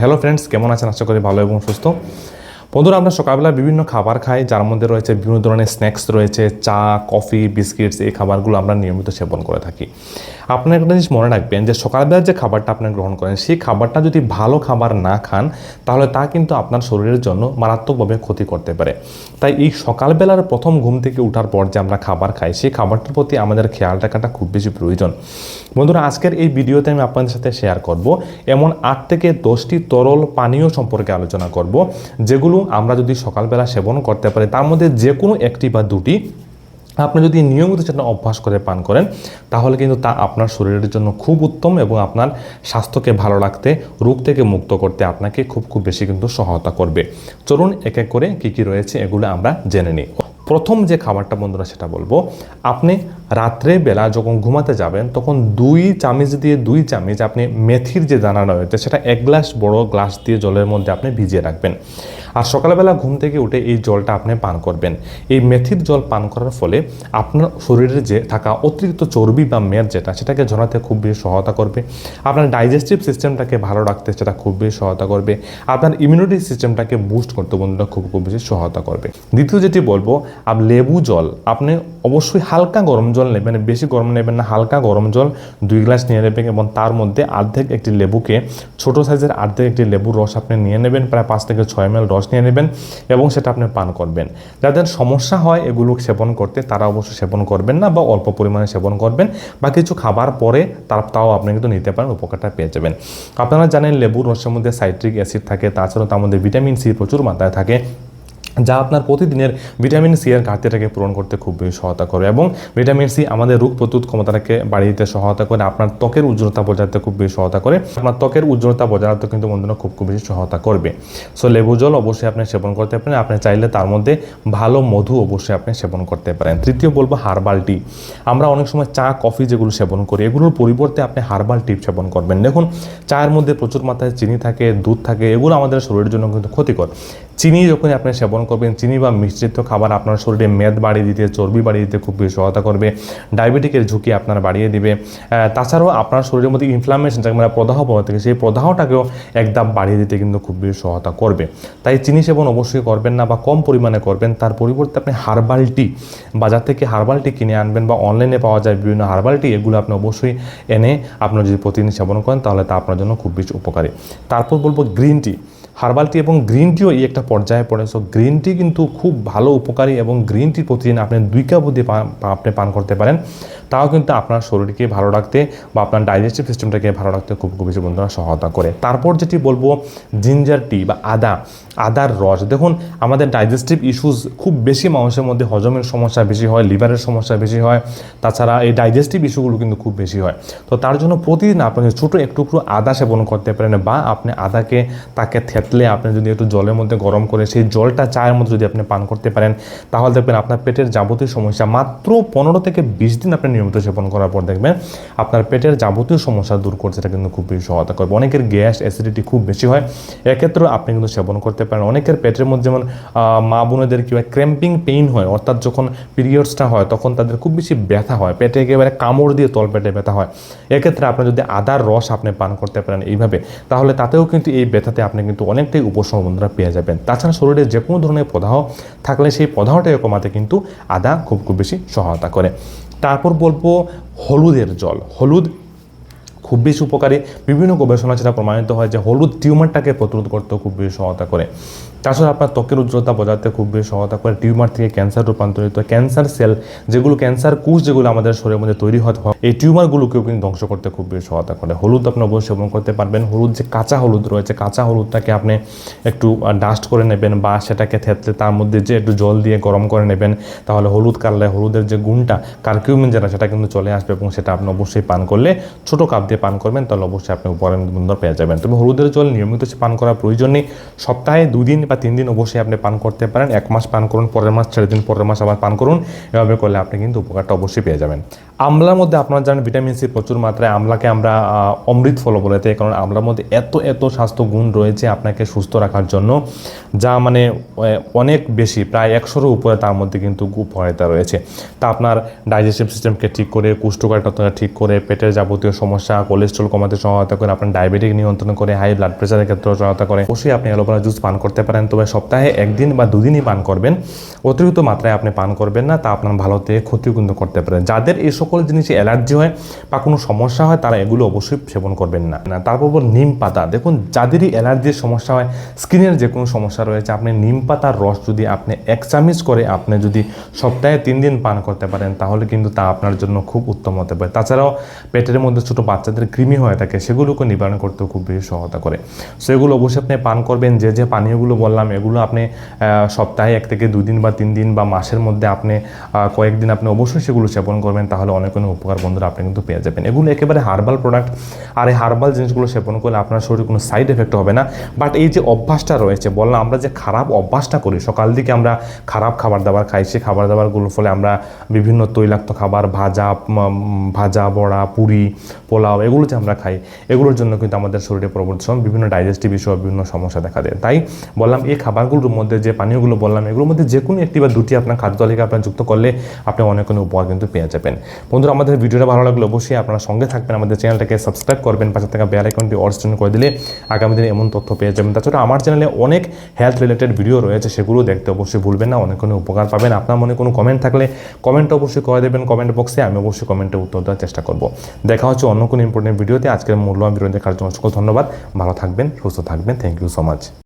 Hello friends কেমন আছেন? আশা করি ভালো এবং সুস্থ। বন্ধুরা, আমরা সকালবেলা বিভিন্ন খাবার খাই, যার মধ্যে রয়েছে বিভিন্ন ধরনের স্ন্যাক্স রয়েছে, চা, কফি, বিস্কিটস, এই খাবারগুলো আমরা নিয়মিত সেবন করে থাকি। আপনার একটা জিনিস মনে রাখবেন যে সকালবেলা যে খাবারটা আপনি গ্রহণ করেন, সেই খাবারটা যদি ভালো খাবার না খান, তাহলে তা কিন্তু আপনার শরীরের জন্য মারাত্মকভাবে ক্ষতি করতে পারে। তাই এই সকালবেলার প্রথম ঘুম থেকে ওঠার পর যে আমরা খাবার খাই, সেই খাবারটার প্রতি আমাদের খেয়াল রাখাটা খুব বেশি প্রয়োজন। বন্ধুরা, আজকের এই ভিডিওতে আমি আপনাদের সাথে শেয়ার করব এমন আট থেকে দশটি তরল পানীয় সম্পর্কে আলোচনা করব, যেগুলো আমরা যদি সকালবেলা সেবন করতে পারি, তার মধ্যে যে কোনো একটি বা দুটি, আপনি যদি নিয়মিত সেটা অভ্যাস করে পান করেন, তাহলে কিন্তু তা আপনার শরীরের জন্য খুব উত্তম এবং আপনার স্বাস্থ্যকে ভালো রাখতে, রোগ থেকে মুক্ত করতে আপনাকে খুব খুব বেশি কিন্তু সহায়তা করবে। চলুন এক এক করে কী কী রয়েছে এগুলো আমরা জেনে নিই। প্রথম যে খাবারটা বন্ধুরা সেটা বলব, আপনি রাত্রে বেলা যখন ঘুমাতে যাবেন, তখন দুই চামচ দিয়ে দুই চামচ আপনি মেথির যে দানা রয়েছে, সেটা এক গ্লাস বড় গ্লাস দিয়ে জলের মধ্যে আপনি ভিজিয়ে রাখবেন। আর সকালবেলা ঘুম থেকে উঠে এই জলটা আপনি পান করবেন। এই মেথির জল পান করার ফলে আপনার শরীরে যে থাকা অতিরিক্ত চর্বি বা মেদ যেটা, সেটাকে ঝরাতে খুব বেশি সহায়তা করবে। আপনার ডাইজেস্টিভ সিস্টেমটাকে ভালো রাখতে সেটা খুব বেশি সহায়তা করবে। আপনার ইমিউনিটি সিস্টেমটাকে বুস্ট করতে বন্ধুরা খুব খুব বেশি সহায়তা করবে। দ্বিতীয় যেটি বলব লেবু জল, আপনি অবশ্যই হালকা গরম জল নেবেন, বেশি গরম নেবেন না, হালকা গরম জল দুই গ্লাস নিয়ে নেবেন এবং তার মধ্যে অর্ধেক একটি লেবুকে, ছোট সাইজের অর্ধেক একটি লেবুর রস আপনি নিয়ে নেবেন, প্রায় পাঁচ থেকে ছয় এম রস নিয়ে নেবেন এবং সেটা আপনি পান করবেন। যাদের সমস্যা হয় এগুলো সেবন করতে তারা অবশ্যই সেবন করবেন না বা অল্প পরিমাণে সেবন করবেন বা কিছু খাবার পরে তার তাও আপনি কিন্তু নিতে পারেন, উপকারটা পেয়ে যাবেন। আপনারা জানেন লেবুর রসের মধ্যে সাইট্রিক অ্যাসিড থাকে, তাছাড়াও তার মধ্যে ভিটামিন সি প্রচুর মাত্রায় থাকে। যা আপনার প্রতিদিনের ভিটামিন সি এর ঘাটতিটাকে পূরণ করতে খুব বেশি সহায়তা করে এবং ভিটামিন সি আমাদের রোগ প্রতিরোধ ক্ষমতাটাকে বাড়িয়ে দিতে সহায়তা করে, আপনার ত্বকের উজ্জ্বলতা বজায় খুব বেশি সহায়তা করে, আপনার ত্বকের উজ্জ্বলতা বজায় রাখতে কিন্তু বন্ধুরা খুব খুব বেশি সহায়তা করবে। সো লেবু জল অবশ্যই আপনি সেবন করতে পারেন, আপনি চাইলে তার মধ্যে ভালো মধু অবশ্যই আপনি সেবন করতে পারেন। তৃতীয় বলব হার্বাল টি আমরা অনেক সময় চা, কফি যেগুলো সেবন করি, এগুলোর পরিবর্তে আপনি হার্বাল টিপ সেবন করবেন। দেখুন, চায়ের মধ্যে প্রচুর মাত্রায় চিনি থাকে, দুধ থাকে, এগুলো আমাদের শরীরের জন্য কিন্তু ক্ষতিকর। চিনি যখন আপনি সেবন করবেন, চিনি বা মিশ্রিত খাবার আপনার শরীরে মেদ বাড়িয়ে দিতে, চর্বি বাড়িয়ে দিতে খুব বেশি সহায়তা করবে, ডায়াবেটিকের ঝুঁকি আপনার বাড়িয়ে দিবে। তাছাড়াও আপনার শরীরের মধ্যে ইনফ্লামেশন যাকে আমরা প্রদাহ বলা থেকে, সেই প্রদাহটাকেও একদম বাড়িয়ে দিতে কিন্তু খুব বেশি সহায়তা করবে। তাই চিনি সেবন অবশ্যই করবেন না বা কম পরিমাণে করবেন। তার পরিবর্তে আপনি হার্বাল টি বাজার থেকে হার্বাল টি কিনে আনবেন বা অনলাইনে পাওয়া যায় বিভিন্ন হার্বাল টি এগুলো আপনি অবশ্যই এনে আপনার যদি প্রতিদিন সেবন করেন, তাহলে তা আপনার জন্য খুব বেশি উপকারী। তারপর বলব গ্রিন টি হার্বাল টি এবং গ্রিন টিও এই একটা পর্যায়ে পড়ে। সো গ্রিন টি কিন্তু খুব ভালো উপকারী এবং গ্রিন টি প্রতিদিন আপনি দুই কাপ অবধি আপনি পান করতে পারেন। তাও কিন্তু আপনার শরীরকে ভালো রাখতে বা আপনার ডাইজেস্টিভ সিস্টেমটাকে ভালো রাখতে খুব খুব বেশি বন্ধুরা সহায়তা করে। তারপর যেটি বলব জিঞ্জার টি বা আদা। আদার রস। দেখুন, আমাদের ডাইজেস্টিভ ইস্যুস খুব বেশি মানুষের মধ্যে হজমের সমস্যা বেশি হয় লিভারের সমস্যা বেশি হয়, তাছাড়া এই ডাইজেস্টিভ ইস্যুগুলো কিন্তু খুব বেশি হয়। তো তার জন্য প্রতিদিন আপনি ছোটো একটু আদা সেবন করতে পারেন বা আপনি আদাকে তাকে থেতলে আপনি যদি একটু জলের মধ্যে গরম করে সেই জলটা চায়ের মধ্যে যদি আপনি পান করতে পারেন, তাহলে দেখবেন আপনার পেটের যাবতীয় সমস্যা মাত্র পনেরো থেকে বিশ দিন আপনি নিয়মিত সেবন করার পর দেখবেন আপনার পেটের যাবতীয় সমস্যা দূর করতে এটা কিন্তু খুব বেশি সহায়তা করবে অনেকের গ্যাস অ্যাসিডিটি খুব বেশি হয়। এক্ষেত্রেও আপনি কিন্তু সেবন করতে পারেন অনেকের পেটের মধ্যে যেমন মা বোনেদের কি হয় ক্র্যাম্পিং পেইন হয়, অর্থাৎ যখন পিরিয়ডসটা হয়, তখন তাদের খুব বেশি ব্যথা হয়, পেটে একেবারে কামড় দিয়ে তল পেটে ব্যথা হয়। এক্ষেত্রে আপনি যদি আদার রস আপনি পান করতে পারেন এইভাবে, তাহলে তাতেও কিন্তু এই ব্যথাতে আপনি কিন্তু অনেকটাই উপশম বন্ধুরা পেয়ে যাবেন। তাছাড়া শরীরে যে কোনো ধরনের প্রদাহ থাকলে সেই প্রদাহটাকে কমাতে কিন্তু আদা খুব খুব বেশি সহায়তা করে। তারপর বলব হলুদের জল, হলুদ খুব বেশি উপকারী। বিভিন্ন গবেষণা যেটা প্রমাণিত হয় যে হলুদ টিউমারটাকে প্রতিরোধ করতেও খুব বেশি সহায়তা করে। তাছাড়া আপনার ত্বকের উজ্জ্বলতা বজাতে খুব বেশি সহায়তা করে, টিউমার থেকে ক্যান্সার রূপান্তরিত, ক্যান্সার সেল যেগুলো, ক্যান্সার কোষ যেগুলো আমাদের শরীরের মধ্যে তৈরি হয়, এই টিউমারগুলোকেও কিন্তু ধ্বংস করতে খুব বেশি সহায়তা করে। হলুদ আপনি অবশ্যই সেবন করতে পারবেন। হলুদ যে কাঁচা হলুদ রয়েছে, কাঁচা হলুদটাকে আপনি একটু ডাস্ট করে নেবেন বা সেটাকে থেতলে তার মধ্যে যে একটু জল দিয়ে গরম করে নেবেন, তাহলে হলুদ কাটলে হলুদের যে গুণটা, কার্কিউমিন যেটা, সেটা কিন্তু চলে আসবে এবং সেটা আপনি অবশ্যই পান করলে ছোটো কাপ দিয়ে পান করবেন, তাহলে অবশ্যই আপনি বন্ধ পেয়ে যাবেন। তবে হলুদের জল নিয়মিত পান করার প্রয়োজন নেই। সপ্তাহে দুই দিন বা তিন দিন অবশ্যই আপনি পান করতে পারেন। এক মাস পান করুন, পরের মাস ছেড়ে দিন, পরের মাস আবার পান করুন। এভাবে করলে আপনি কিন্তু উপকারটা অবশ্যই পেয়ে যাবেন। আমলার মধ্যে আপনারা জানেন ভিটামিন সি প্রচুর মাত্রায় আমলাকে আমরা অমৃত ফল বলে থাকি, কারণ আমলার মধ্যে এত এত স্বাস্থ্য গুণ রয়েছে আপনাকে সুস্থ রাখার জন্য, যা মানে অনেক বেশি, প্রায় একশোরও উপরে তার মধ্যে কিন্তু উপকারিতা রয়েছে। তা আপনার ডাইজেস্টিভ সিস্টেমকে ঠিক করে কুষ্ঠকারিতা ঠিক করে, পেটের যাবতীয় সমস্যা কোলেস্ট্রল কমাতে সহায়তা করে, আপনার ডায়াবেটিক নিয়ন্ত্রণ করে হাই ব্লাড প্রেশারের ক্ষেত্রেও সহায়তা করে, অবশ্যই আপনি অ্যালোভেরা জুস পান করতে পারেন। তবে সপ্তাহে একদিন বা দুদিনই পান করবেন। অতিরিক্ত মাত্রায় আপনি পান করবেন না, তা আপনার ভালোতে ক্ষতি কিন্তু করতে পারেন যাদের এই সকল জিনিসে অ্যালার্জি হয় বা কোনো সমস্যা হয়, তারা এগুলো অবশ্যই সেবন করবেন না। না, তারপর নিম পাতা। দেখুন, যাদেরই অ্যালার্জির সমস্যা হয়, স্কিনের যে কোনো সমস্যা রয়েছে, আপনি নিম পাতার রস যদি আপনি এক চামচ করে আপনি যদি সপ্তাহে তিন দিন পান করতে পারেন, তাহলে কিন্তু তা আপনার জন্য খুব উত্তম হতে পারে। তাছাড়াও পেটের মধ্যে ছোটো বাচ্চাদের কৃমি হয়ে থাকে, সেগুলোকে নিবারণ করতেও খুব বেশি সহায়তা করে। সেগুলো অবশ্যই আপনি পান করবেন, যে যে পানীয়গুলো বললাম, এগুলো আপনি সপ্তাহে এক থেকে দুই দিন বা তিন দিন বা মাসের মধ্যে আপনি কয়েকদিন আপনি অবশ্যই সেগুলো সেবন করবেন, তাহলে অনেক অনেক উপকার বন্ধুরা আপনি কিন্তু পেয়ে যাবেন। এগুলো একেবারে হার্বাল প্রোডাক্ট আর এই হার্বাল জিনিসগুলো সেবন করলে আপনার শরীরে কোনো সাইড এফেক্ট হবে না। বাট এই যে অভ্যাসটা রয়েছে, বললাম আমরা যে খারাপ অভ্যাসটা করি, সকাল দিকে আমরা খারাপ খাবার দাবার খাই, সেই খাবার দাবারগুলোর ফলে আমরা বিভিন্ন তৈলাক্ত খাবার, ভাজা ভাজা, বড়া, পুরি, পোলাও এগুলো যে আমরা খাই, এগুলোর জন্য কিন্তু আমাদের শরীরে পরবর্তী সময় বিভিন্ন ডাইজেস্টিভ ইস্যু বিভিন্ন সমস্যা দেখা দেয়। তাই বললাম এই খাবারগুলোর মধ্যে যে পানীয়গুলো বললাম, এগুলোর মধ্যে যে কোনো একটি বা দুটি আপনার খাদ্য তালিকা আপনার যুক্ত করলে আপনি অনেক অনেক উপহার কিন্তু পেয়ে যাবেন। বন্ধুরা, আমাদের ভিডিওটা ভালো লাগলে অবশ্যই আপনারা সঙ্গে থাকবেন, আমাদের চ্যানেলটাকে সাবস্ক্রাইব করবেন, পাশে থাকা বেল আইকনটি অর্জন করে দিলে আগামী দিনে এমন তথ্য পেয়ে যাবেন। তাছাড়া আমার চ্যানেলে অনেক হেলথ রিলেটেড ভিডিও রয়েছে, সেগুলো দেখতে অবশ্যই ভুলবেন না, অনেক অনেক উপকার পাবেন। আপনার মনে কোনো কমেন্ট থাকলে কমেন্ট অবশ্যই করে দেবেন কমেন্ট বক্সে আমি অবশ্যই কমেন্টে উত্তর দেওয়ার চেষ্টা করব। দেখা হচ্ছে অন্য কোনো ইম্পর্টেন্ট ভিডিওতে আজকের মূল্যবান ভিডিও দেখার সকল ধন্যবাদ। ভালো থাকবেন, সুস্থ থাকবেন। Thank you so much